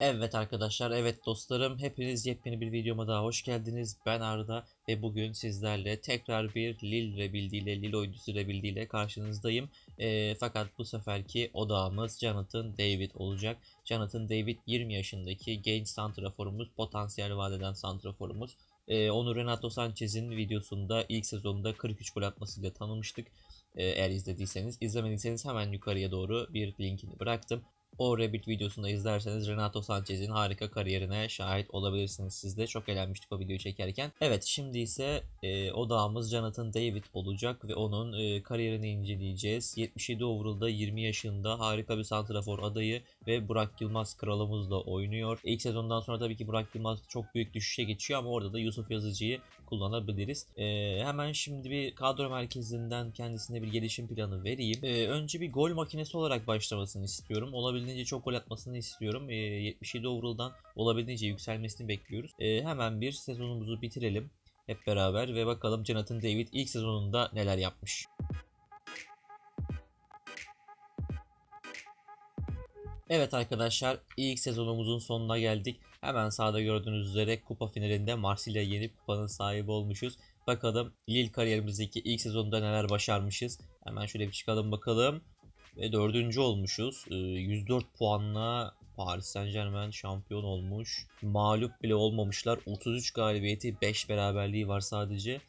Evet arkadaşlar, evet dostlarım, hepiniz yepyeni bir videoma daha hoş geldiniz. Ben Arda ve bugün sizlerle tekrar bir Lil Rebuild ile, Lil oyuncusu Rebuild karşınızdayım. Ee, fakat bu seferki odağımız Jonathan David olacak. Jonathan David 20 yaşındaki genç santraforumuz, potansiyel vadeden santraforumuz. Ee, onu Renato Sanchez'in videosunda ilk sezonda 43 gol atmasıyla tanımıştık. Ee, eğer izlediyseniz, izlemediyseniz hemen yukarıya doğru bir linkini bıraktım. O Rebuild videosunda izlerseniz Renato Sanchez'in harika kariyerine şahit olabilirsiniz siz de. Çok eğlenmiştik o videoyu çekerken. Evet şimdi ise e, odağımız Jonathan David olacak ve onun e, kariyerini inceleyeceğiz. 77 overall'da 20 yaşında harika bir santrafor adayı ve Burak Yılmaz kralımızla oynuyor. İlk sezondan sonra tabii ki Burak Yılmaz çok büyük düşüşe geçiyor ama orada da Yusuf Yazıcı'yı kullanabiliriz. E, hemen şimdi bir kadro merkezinden kendisine bir gelişim planı vereyim. E, önce bir gol makinesi olarak başlamasını istiyorum. Olabildiğince çok gol atmasını istiyorum. E, 77 overall'dan olabildiğince yükselmesini bekliyoruz. E, hemen bir sezonumuzu bitirelim hep beraber ve bakalım Jonathan David ilk sezonunda neler yapmış. Evet arkadaşlar ilk sezonumuzun sonuna geldik. Hemen sağda gördüğünüz üzere kupa finalinde Marsilya yenip kupanın sahibi olmuşuz. Bakalım Lille kariyerimizdeki ilk sezonda neler başarmışız. Hemen şöyle bir çıkalım bakalım. Ve dördüncü olmuşuz. Ee, 104 puanla Paris Saint Germain şampiyon olmuş. Mağlup bile olmamışlar. 33 galibiyeti 5 beraberliği var sadece.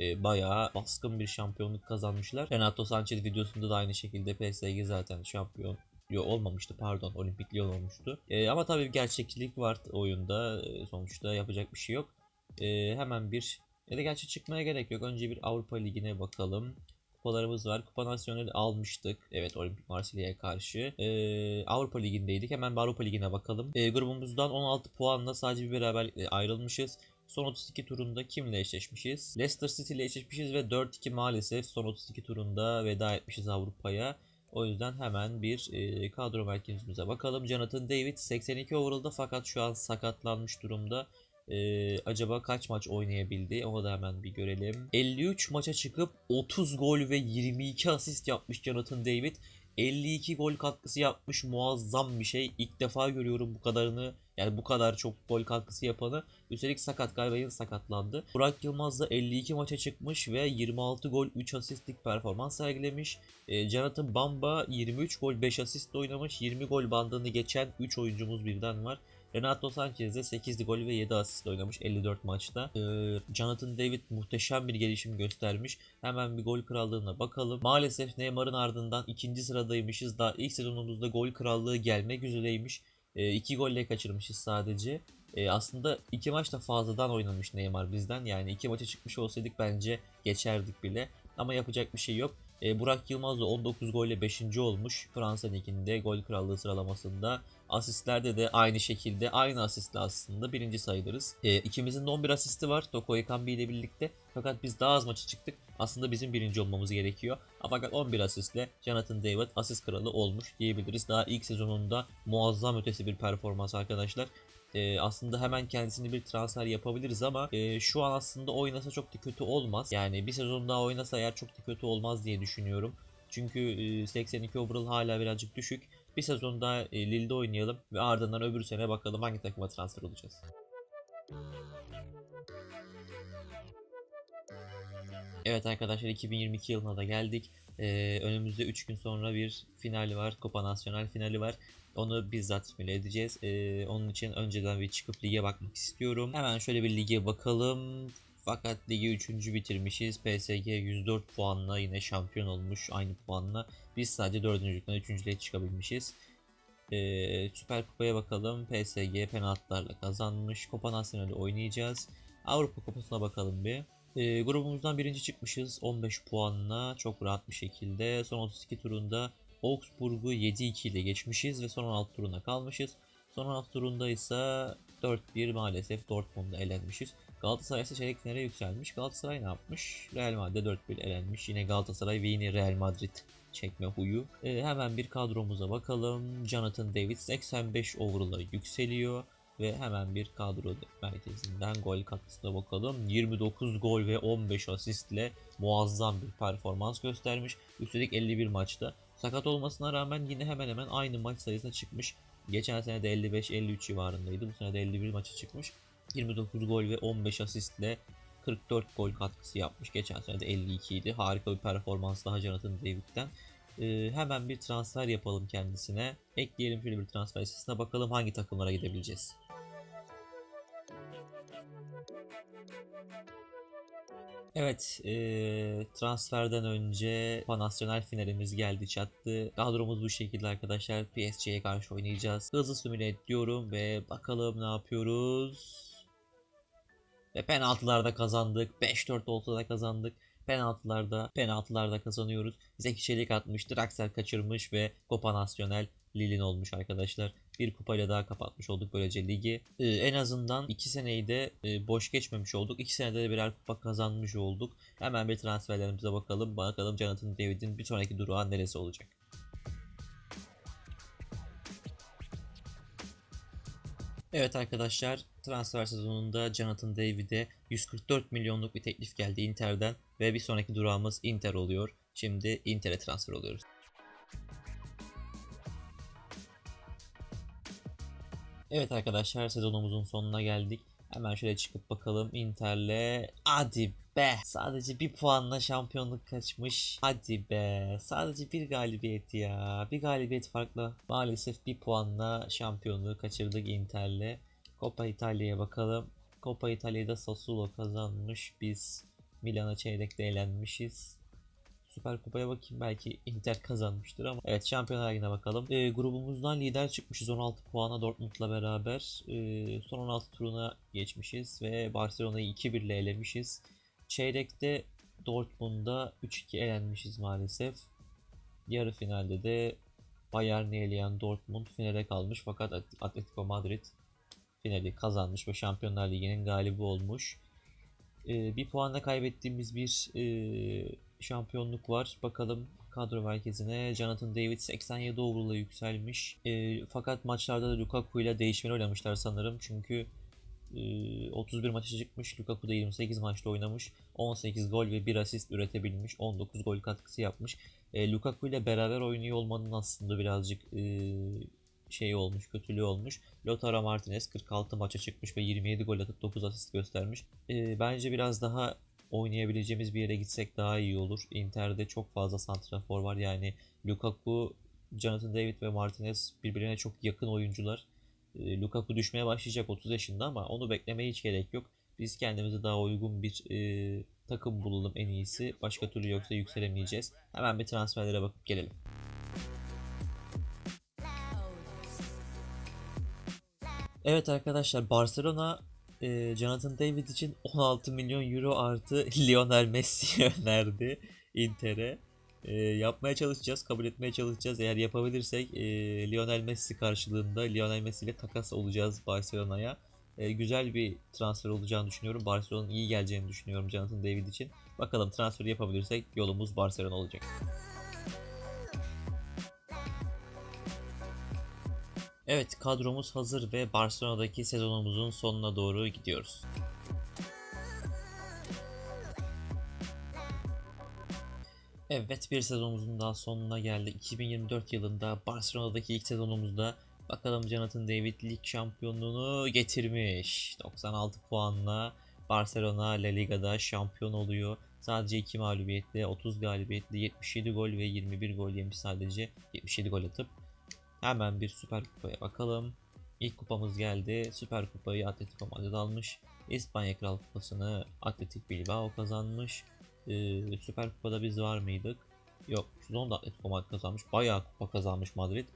Ee, bayağı baskın bir şampiyonluk kazanmışlar. Renato Sanchez videosunda da aynı şekilde PSG zaten şampiyon Yo olmamıştı pardon olimpik Lyon olmuştu. Ee, ama tabii gerçekçilik var oyunda. Ee, sonuçta yapacak bir şey yok. Ee, hemen bir ya da gerçi çıkmaya gerek yok. Önce bir Avrupa Ligi'ne bakalım. Kupalarımız var. Kupa Nasyonel almıştık. Evet Olimpik Marsilya'ya karşı. Ee, Avrupa Ligi'ndeydik. Hemen Avrupa Ligi'ne bakalım. Ee, grubumuzdan 16 puanla sadece bir beraberlikle ayrılmışız. Son 32 turunda kimle eşleşmişiz? Leicester City ile eşleşmişiz ve 4-2 maalesef son 32 turunda veda etmişiz Avrupa'ya. O yüzden hemen bir e, kadro merkezimize bakalım. Jonathan David 82 overall'da fakat şu an sakatlanmış durumda. E, acaba kaç maç oynayabildi? Onu da hemen bir görelim. 53 maça çıkıp 30 gol ve 22 asist yapmış Jonathan David. 52 gol katkısı yapmış muazzam bir şey. İlk defa görüyorum bu kadarını. Yani bu kadar çok gol katkısı yapanı. Üstelik sakat galiba sakatlandı. Burak Yılmaz da 52 maça çıkmış ve 26 gol 3 asistlik performans sergilemiş. E, Jonathan Bamba 23 gol 5 asistle oynamış. 20 gol bandını geçen 3 oyuncumuz birden var. Renato Sanchez de 8 gol ve 7 asist oynamış 54 maçta. Ee, Jonathan David muhteşem bir gelişim göstermiş. Hemen bir gol krallığına bakalım. Maalesef Neymar'ın ardından ikinci sıradaymışız. Daha ilk sezonumuzda gol krallığı gelmek üzereymiş. 2 golle kaçırmışız sadece. E, aslında iki maçta fazladan oynamış Neymar bizden. Yani iki maça çıkmış olsaydık bence geçerdik bile. Ama yapacak bir şey yok. E, Burak Yılmaz da 19 golle 5. olmuş. Fransa Ligi'nde gol krallığı sıralamasında. Asistlerde de aynı şekilde aynı asistle aslında birinci sayılırız. E, ikimizin de 11 asisti var Toko Ekambi ile birlikte. Fakat biz daha az maça çıktık. Aslında bizim birinci olmamız gerekiyor. Fakat 11 asistle Jonathan David asist kralı olmuş diyebiliriz. Daha ilk sezonunda muazzam ötesi bir performans arkadaşlar. Ee, aslında hemen kendisini bir transfer yapabiliriz ama e, şu an aslında oynasa çok da kötü olmaz. Yani bir sezon daha oynasa eğer çok da kötü olmaz diye düşünüyorum. Çünkü e, 82 overall hala birazcık düşük. Bir sezon daha e, Lille'de oynayalım ve ardından öbür sene bakalım hangi takıma transfer olacağız. Evet arkadaşlar 2022 yılına da geldik. Ee, önümüzde 3 gün sonra bir final var. Copa Nacional finali var. Onu bizzat simüle edeceğiz. Ee, onun için önceden bir çıkıp lige bakmak istiyorum. Hemen şöyle bir lige bakalım. Fakat ligi 3. bitirmişiz. PSG 104 puanla yine şampiyon olmuş aynı puanla. Biz sadece 4.lükten 3.lüğe çıkabilmişiz. Ee, Süper Kupa'ya bakalım. PSG penaltılarla kazanmış. Copa Nacional'i oynayacağız. Avrupa Kupası'na bakalım bir. E, grubumuzdan birinci çıkmışız 15 puanla çok rahat bir şekilde. Son 32 turunda Augsburg'u 7-2 ile geçmişiz ve son 16 turuna kalmışız. Son 16 turunda ise 4-1 maalesef Dortmund'da elenmişiz. Galatasaray ise çeyrek finale yükselmiş. Galatasaray ne yapmış? Real Madrid 4-1 elenmiş. Yine Galatasaray ve yine Real Madrid çekme huyu. E, hemen bir kadromuza bakalım. Jonathan David 85 overall'a yükseliyor. Ve hemen bir kadro merkezinden gol katkısına bakalım. 29 gol ve 15 asistle muazzam bir performans göstermiş. Üstelik 51 maçta. Sakat olmasına rağmen yine hemen hemen aynı maç sayısına çıkmış. Geçen sene de 55-53 civarındaydı. Bu sene de 51 maça çıkmış. 29 gol ve 15 asistle 44 gol katkısı yapmış. Geçen sene de 52 idi. Harika bir performans daha Jonathan David'den. Ee, hemen bir transfer yapalım kendisine. Ekleyelim şöyle bir transfer listesine bakalım hangi takımlara gidebileceğiz. Evet, eee, transferden önce Panasyonel finalimiz geldi çattı. Kadromuz bu şekilde arkadaşlar. PSG'ye karşı oynayacağız. Hızlı simüle et diyorum ve bakalım ne yapıyoruz. Ve penaltılarda kazandık. 5-4 olsa da kazandık. Penaltılarda, penaltılarda kazanıyoruz. Zeki Çelik atmış, Draxler kaçırmış ve Copa Nacional Lille'in olmuş arkadaşlar. Bir kupayla daha kapatmış olduk böylece ligi. Ee, en azından 2 seneyi de e, boş geçmemiş olduk. 2 senede de birer kupa kazanmış olduk. Hemen bir transferlerimize bakalım. Bakalım Jonathan David'in bir sonraki durağı neresi olacak. Evet arkadaşlar transfer sezonunda Jonathan David'e 144 milyonluk bir teklif geldi Inter'den ve bir sonraki durağımız Inter oluyor. Şimdi Inter'e transfer oluyoruz. Evet arkadaşlar sezonumuzun sonuna geldik. Hemen şöyle çıkıp bakalım Inter'le. Hadi be. Sadece bir puanla şampiyonluk kaçmış. Hadi be. Sadece bir galibiyet ya. Bir galibiyet farklı. Maalesef bir puanla şampiyonluğu kaçırdık Inter'le. Coppa İtalya'ya bakalım. Coppa İtalya'da Sassuolo kazanmış. Biz Milan'a çeyrekte elenmişiz. Süper Kupa'ya bakayım belki Inter kazanmıştır ama. Evet Şampiyonlar Ligi'ne bakalım. Ee, grubumuzdan lider çıkmışız 16 puana Dortmund'la beraber. Ee, son 16 turuna geçmişiz ve Barcelona'yı 2-1 ile elemişiz. Çeyrekte Dortmund'da 3-2 elenmişiz maalesef. Yarı finalde de Bayern'i eleyen Dortmund finale kalmış fakat At- Atletico Madrid finali kazanmış ve Şampiyonlar Ligi'nin galibi olmuş. Ee, bir puanla kaybettiğimiz bir e, şampiyonluk var. Bakalım kadro merkezine Jonathan David 87 overall'a yükselmiş. E, fakat maçlarda da Lukaku ile değişmeli oynamışlar sanırım. Çünkü e, 31 maça çıkmış. Lukaku da 28 maçta oynamış. 18 gol ve 1 asist üretebilmiş. 19 gol katkısı yapmış. E, Lukaku ile beraber oynuyor olmanın aslında birazcık e, şey olmuş, kötülüğü olmuş. Lautaro Martinez 46 maça çıkmış ve 27 gol atıp 9 asist göstermiş. E, bence biraz daha oynayabileceğimiz bir yere gitsek daha iyi olur. Inter'de çok fazla santrafor var. Yani Lukaku, Jonathan David ve Martinez birbirine çok yakın oyuncular. E, Lukaku düşmeye başlayacak 30 yaşında ama onu beklemeye hiç gerek yok. Biz kendimize daha uygun bir e, takım bulalım en iyisi. Başka türlü yoksa yükselemeyeceğiz. Hemen bir transferlere bakıp gelelim. Evet arkadaşlar Barcelona e, Jonathan David için 16 milyon euro artı Lionel Messi önerdi Inter'e. E, yapmaya çalışacağız, kabul etmeye çalışacağız. Eğer yapabilirsek e, Lionel Messi karşılığında Lionel Messi ile takas olacağız Barcelona'ya. E, güzel bir transfer olacağını düşünüyorum. Barcelona'nın iyi geleceğini düşünüyorum Jonathan David için. Bakalım transferi yapabilirsek yolumuz Barcelona olacak. Evet kadromuz hazır ve Barcelona'daki sezonumuzun sonuna doğru gidiyoruz. Evet bir sezonumuzun daha sonuna geldik. 2024 yılında Barcelona'daki ilk sezonumuzda bakalım Jonathan David lig şampiyonluğunu getirmiş. 96 puanla Barcelona La Liga'da şampiyon oluyor. Sadece 2 mağlubiyetle 30 galibiyetle 77 gol ve 21 gol yemiş sadece 77 gol atıp Hemen bir Süper Kupa'ya bakalım. İlk kupamız geldi. Süper Kupayı Atletico Madrid almış. İspanya Kral Kupası'nı Atletik Bilbao kazanmış. Ee, Süper Kupa'da biz var mıydık? Yok. Sezonda Atletico Madrid kazanmış. Bayağı kupa kazanmış Madrid.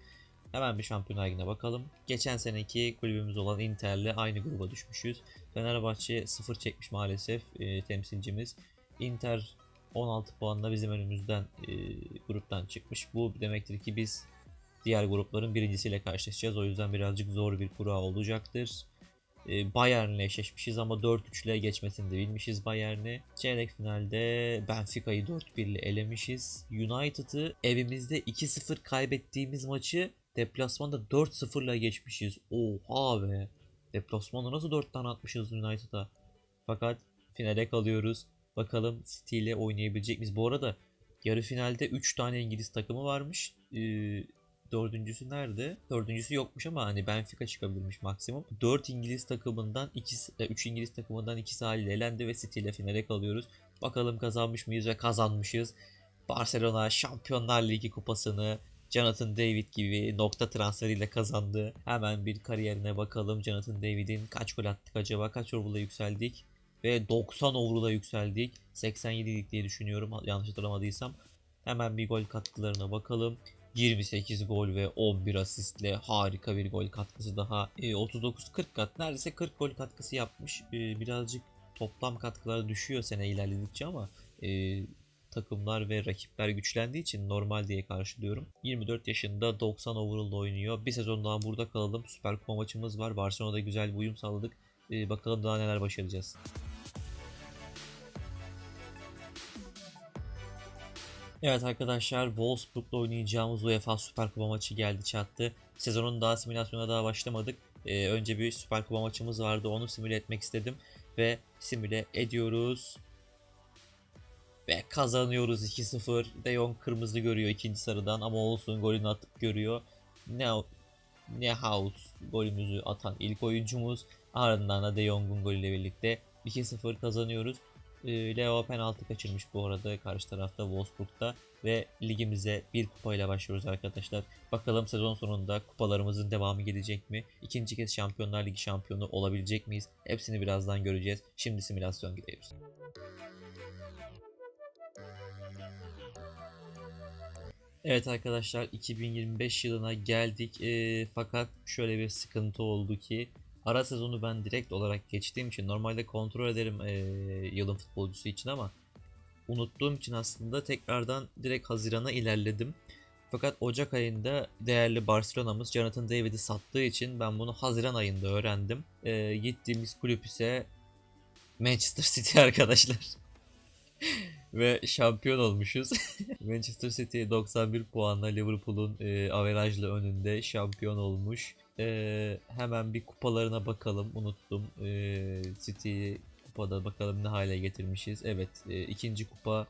Hemen bir Şampiyonlar Ligi'ne bakalım. Geçen seneki kulübümüz olan Inter'le aynı gruba düşmüşüz. Fenerbahçe 0 çekmiş maalesef e, temsilcimiz. Inter 16 puanla bizim önümüzden e, gruptan çıkmış. Bu demektir ki biz diğer grupların birincisiyle karşılaşacağız. O yüzden birazcık zor bir kura olacaktır. E, Bayern'le eşleşmişiz ama 4-3 ile geçmesini de bilmişiz Bayern'i. Çeyrek finalde Benfica'yı 4-1 ile elemişiz. United'ı evimizde 2-0 kaybettiğimiz maçı deplasmanda 4-0 ile geçmişiz. Oha be. Deplasmanda nasıl 4 tane atmışız United'a. Fakat finale kalıyoruz. Bakalım City ile oynayabilecek miyiz? Bu arada yarı finalde 3 tane İngiliz takımı varmış. Ee, dördüncüsü nerede? Dördüncüsü yokmuş ama hani Benfica çıkabilmiş maksimum. 4 İngiliz takımından 2 3 İngiliz takımından ikisi haliyle elendi ve City ile finale kalıyoruz. Bakalım kazanmış mıyız ve kazanmışız. Barcelona Şampiyonlar Ligi kupasını Jonathan David gibi nokta transferiyle kazandı. Hemen bir kariyerine bakalım. Jonathan David'in kaç gol attık acaba? Kaç overall'a yükseldik? Ve 90 overall'a yükseldik. 87'lik diye düşünüyorum yanlış hatırlamadıysam. Hemen bir gol katkılarına bakalım. 28 gol ve 11 asistle harika bir gol katkısı daha. E, 39-40 kat neredeyse 40 gol katkısı yapmış. E, birazcık toplam katkılar düşüyor sene ilerledikçe ama e, takımlar ve rakipler güçlendiği için normal diye karşılıyorum. 24 yaşında 90 overall oynuyor. Bir sezon daha burada kalalım. Süper Kupa maçımız var. Barcelona'da güzel bir uyum sağladık. E, bakalım daha neler başaracağız. Evet arkadaşlar Wolfsburg'la oynayacağımız UEFA Süper Kupa maçı geldi çattı. Sezonun daha simülasyona daha başlamadık. Ee, önce bir Süper Kupa maçımız vardı onu simüle etmek istedim. Ve simüle ediyoruz. Ve kazanıyoruz 2-0. De Jong kırmızı görüyor ikinci sarıdan ama olsun golünü atıp görüyor. Ne Nehaus golümüzü atan ilk oyuncumuz. Ardından da De Jong'un golüyle birlikte 2-0 kazanıyoruz. Ee, Leo penaltı kaçırmış bu arada karşı tarafta Wolfsburg'da ve ligimize bir kupayla başlıyoruz arkadaşlar. Bakalım sezon sonunda kupalarımızın devamı gelecek mi? İkinci kez Şampiyonlar Ligi şampiyonu olabilecek miyiz? Hepsini birazdan göreceğiz. Şimdi simülasyon gidiyoruz. Evet arkadaşlar 2025 yılına geldik ee, fakat şöyle bir sıkıntı oldu ki ara sezonu ben direkt olarak geçtiğim için normalde kontrol ederim ee, yılın futbolcusu için ama unuttuğum için aslında tekrardan direkt Haziran'a ilerledim. Fakat Ocak ayında değerli Barcelona'mız Jonathan David'i sattığı için ben bunu Haziran ayında öğrendim. Ee, gittiğimiz kulüp ise Manchester City arkadaşlar. Ve şampiyon olmuşuz. Manchester City 91 puanla Liverpool'un e, averajla önünde şampiyon olmuş. E, hemen bir kupalarına bakalım. Unuttum. E, City kupada bakalım ne hale getirmişiz. Evet e, ikinci kupa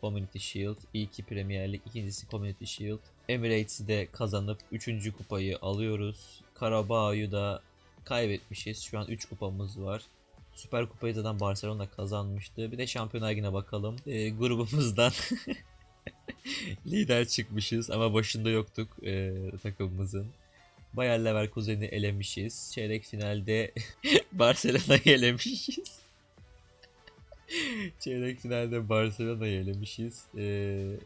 Community Shield. İlki Premier Lig, ikincisi Community Shield. Emirates'i de kazanıp 3. kupayı alıyoruz. Karabağ'ı da kaybetmişiz. Şu an 3 kupamız var. Süper Kupayı zaten Barcelona kazanmıştı. Bir de Şampiyonlar Ligi'ne bakalım. E, grubumuzdan lider çıkmışız ama başında yoktuk e, takımımızın. Bayer Leverkusen'i elemişiz. Çeyrek finalde Barcelona'yı elemişiz. Çeyrek finalde Barcelona'yı elemişiz. Ee,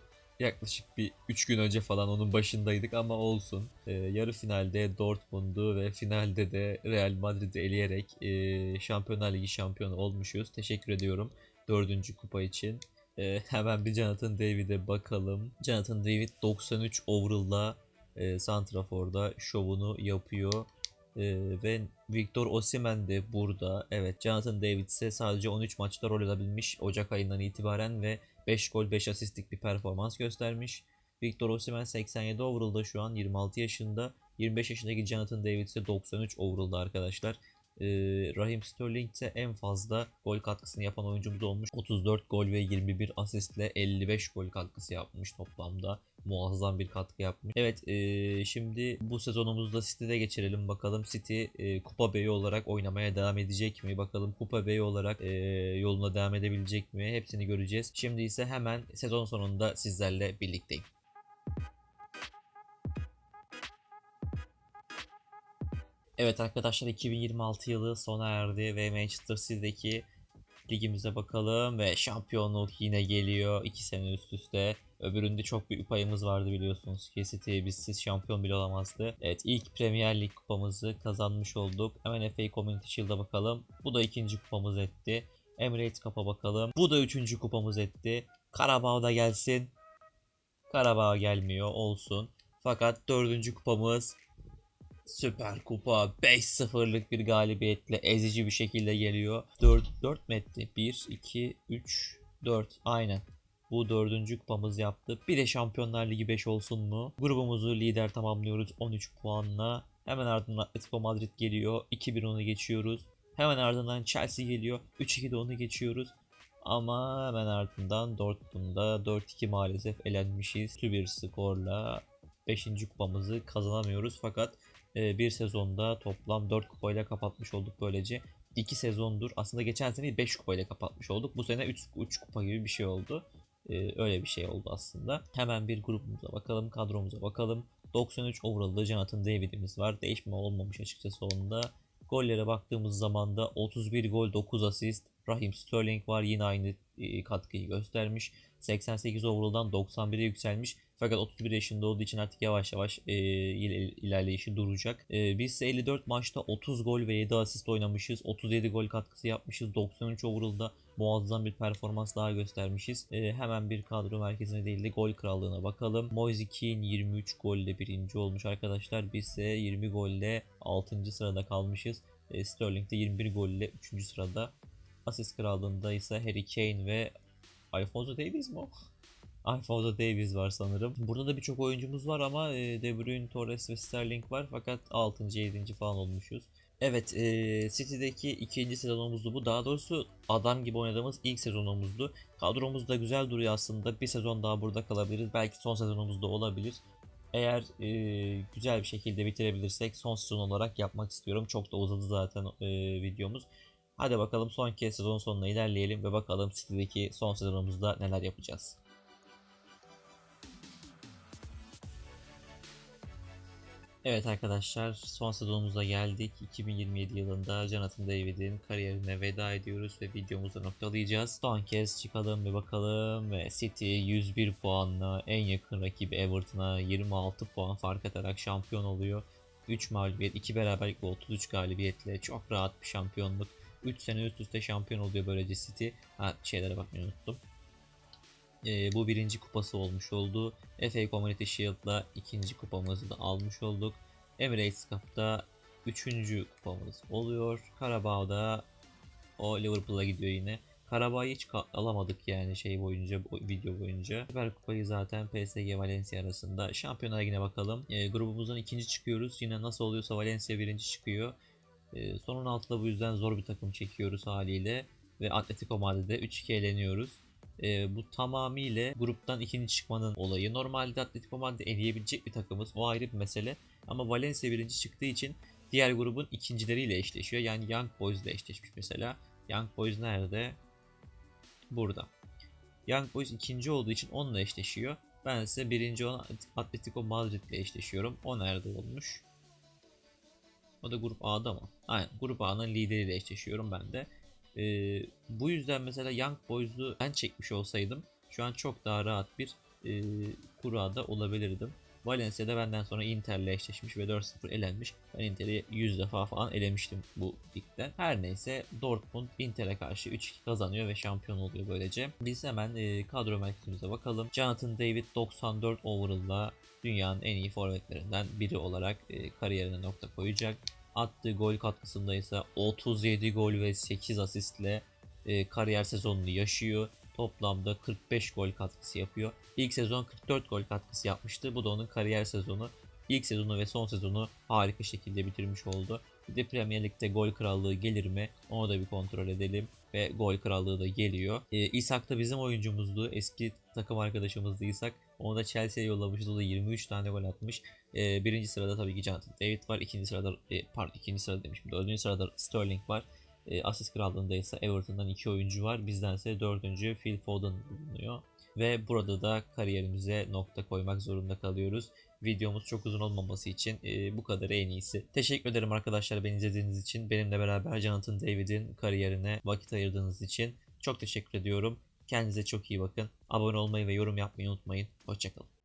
yaklaşık bir 3 gün önce falan onun başındaydık ama olsun. Ee, yarı finalde Dortmund'u ve finalde de Real Madrid'i eleyerek e, Şampiyonlar Ligi şampiyonu olmuşuz. Teşekkür ediyorum dördüncü kupa için. Ee, hemen bir Jonathan David'e bakalım. Jonathan David 93 overall'la e, Santrafor'da şovunu yapıyor. Ee, ve Victor Osimhen de burada. Evet Jonathan David ise sadece 13 maçta rol alabilmiş Ocak ayından itibaren ve 5 gol 5 asistlik bir performans göstermiş. Victor Osimhen 87 overall'da şu an 26 yaşında. 25 yaşındaki Jonathan David ise 93 overall'da arkadaşlar. Raheem Sterling ise en fazla gol katkısını yapan oyuncumuz olmuş. 34 gol ve 21 asistle 55 gol katkısı yapmış toplamda. Muazzam bir katkı yapmış. Evet şimdi bu sezonumuzda City'de geçirelim bakalım City Kupa Beyi olarak oynamaya devam edecek mi? Bakalım Kupa Beyi olarak e, yoluna devam edebilecek mi? Hepsini göreceğiz. Şimdi ise hemen sezon sonunda sizlerle birlikteyim. Evet arkadaşlar 2026 yılı sona erdi ve Manchester City'deki ligimize bakalım ve şampiyonluk yine geliyor 2 sene üst üste. Öbüründe çok büyük payımız vardı biliyorsunuz ki City bizsiz şampiyon bile olamazdı. Evet ilk Premier Lig kupamızı kazanmış olduk. Hemen FA Community Shield'a bakalım. Bu da ikinci kupamız etti. Emirates Cup'a bakalım. Bu da üçüncü kupamız etti. Karabağ da gelsin. Karabağ gelmiyor olsun. Fakat dördüncü kupamız Süper Kupa 5-0'lık bir galibiyetle ezici bir şekilde geliyor. 4, 4 mi etti? 1, 2, 3, 4. Aynen. Bu dördüncü kupamız yaptı. Bir de Şampiyonlar Ligi 5 olsun mu? Grubumuzu lider tamamlıyoruz 13 puanla. Hemen ardından Atletico Madrid geliyor. 2-1 onu geçiyoruz. Hemen ardından Chelsea geliyor. 3-2 de onu geçiyoruz. Ama hemen ardından Dortmund'da 4-2 maalesef elenmişiz. Kötü bir skorla 5. kupamızı kazanamıyoruz. Fakat bir sezonda toplam 4 kupayla kapatmış olduk böylece. 2 sezondur aslında geçen sene 5 kupayla kapatmış olduk. Bu sene 3, 3 kupa gibi bir şey oldu. E, öyle bir şey oldu aslında. Hemen bir grubumuza bakalım, kadromuza bakalım. 93 overall'da Jonathan David'imiz var. Değişme olmamış açıkçası onda. Gollere baktığımız zaman da 31 gol 9 asist. Raheem Sterling var yine aynı e, katkıyı göstermiş. 88 overall'dan 91'e yükselmiş. Fakat 31 yaşında olduğu için artık yavaş yavaş e, il- ilerleyişi duracak. E, biz ise 54 maçta 30 gol ve 7 asist oynamışız. 37 gol katkısı yapmışız. 93 overall'da muazzam bir performans daha göstermişiz. E, hemen bir kadro merkezine değil de gol krallığına bakalım. Moise Keane 23 golle birinci olmuş arkadaşlar. Biz ise 20 golle 6. sırada kalmışız. E, Sterling de 21 golle 3. sırada. Asist krallığında ise Harry Kane ve Alfonso Davies mi o? Alfonso Davies var sanırım. Burada da birçok oyuncumuz var ama e, De Bruyne, Torres ve Sterling var. Fakat 6. 7. falan olmuşuz. Evet, e, City'deki ikinci sezonumuzdu bu. Daha doğrusu adam gibi oynadığımız ilk sezonumuzdu. Kadromuz da güzel duruyor aslında. Bir sezon daha burada kalabiliriz. Belki son sezonumuzda olabilir. Eğer e, güzel bir şekilde bitirebilirsek son sezon olarak yapmak istiyorum. Çok da uzadı zaten e, videomuz. Hadi bakalım son kez sezon sonuna ilerleyelim ve bakalım City'deki son sezonumuzda neler yapacağız. Evet arkadaşlar son sezonumuza geldik. 2027 yılında Jonathan David'in kariyerine veda ediyoruz ve videomuzu noktalayacağız. Son kez çıkalım bir bakalım ve City 101 puanla en yakın rakibi Everton'a 26 puan fark atarak şampiyon oluyor. 3 mağlubiyet, 2 beraberlik ve 33 galibiyetle çok rahat bir şampiyonluk. 3 sene üst üste şampiyon oluyor böylece City. Ha şeylere bakmayı unuttum. Ee, bu birinci kupası olmuş oldu. FA Community Shield'la ikinci kupamızı da almış olduk. Emirates Cup'ta üçüncü kupamız oluyor. Karabağ'da o Liverpool'a gidiyor yine. Karabağ'ı hiç alamadık yani şey boyunca video boyunca. Süper Kupayı zaten PSG Valencia arasında. Şampiyonlar yine bakalım. Ee, grubumuzdan ikinci çıkıyoruz. Yine nasıl oluyorsa Valencia birinci çıkıyor. Ee, son 16'da bu yüzden zor bir takım çekiyoruz haliyle. Ve Atletico Madrid'de 3-2 eleniyoruz. Ee, bu tamamıyla gruptan ikinci çıkmanın olayı. Normalde Atletico Madrid eleyebilecek bir takımız. O ayrı bir mesele. Ama Valencia birinci çıktığı için diğer grubun ikincileriyle eşleşiyor. Yani Young Boys ile eşleşmiş mesela. Young Boys nerede? Burada. Young Boys ikinci olduğu için onunla eşleşiyor. Ben ise birinci olan Atletico Madrid ile eşleşiyorum. O nerede olmuş? O da grup A'da mı? Aynen. Grup A'nın lideriyle eşleşiyorum ben de. Ee, bu yüzden mesela Young Boys'u ben çekmiş olsaydım şu an çok daha rahat bir e, kurada olabilirdim. Valencia'da benden sonra Inter'le eşleşmiş ve 4-0 elenmiş. Ben Inter'i 100 defa falan elemiştim bu ligde. Her neyse Dortmund Inter'e karşı 3-2 kazanıyor ve şampiyon oluyor böylece. Biz hemen e, kadro merkezimize bakalım. Jonathan David 94 overall'la dünyanın en iyi forvetlerinden biri olarak e, kariyerine nokta koyacak. Attığı gol katkısında ise 37 gol ve 8 asistle e, kariyer sezonunu yaşıyor. Toplamda 45 gol katkısı yapıyor. İlk sezon 44 gol katkısı yapmıştı. Bu da onun kariyer sezonu. İlk sezonu ve son sezonu harika şekilde bitirmiş oldu. Bir de Premier Lig'de gol krallığı gelir mi? Onu da bir kontrol edelim. Ve gol krallığı da geliyor. E, Isak da bizim oyuncumuzdu. Eski takım arkadaşımızdı Isak. Onu da Chelsea'ye yollamışız. O da 23 tane gol atmış. E, birinci sırada tabii ki Jonathan David var. İkinci sırada e, pardon ikinci sırada demişim. Dördüncü sırada Sterling var. E, asist krallığında ise Everton'dan iki oyuncu var. Bizden ise dördüncü Phil Foden bulunuyor. Ve burada da kariyerimize nokta koymak zorunda kalıyoruz. Videomuz çok uzun olmaması için e, bu kadar en iyisi. Teşekkür ederim arkadaşlar beni izlediğiniz için. Benimle beraber Jonathan David'in kariyerine vakit ayırdığınız için çok teşekkür ediyorum. Kendinize çok iyi bakın. Abone olmayı ve yorum yapmayı unutmayın. Hoşçakalın.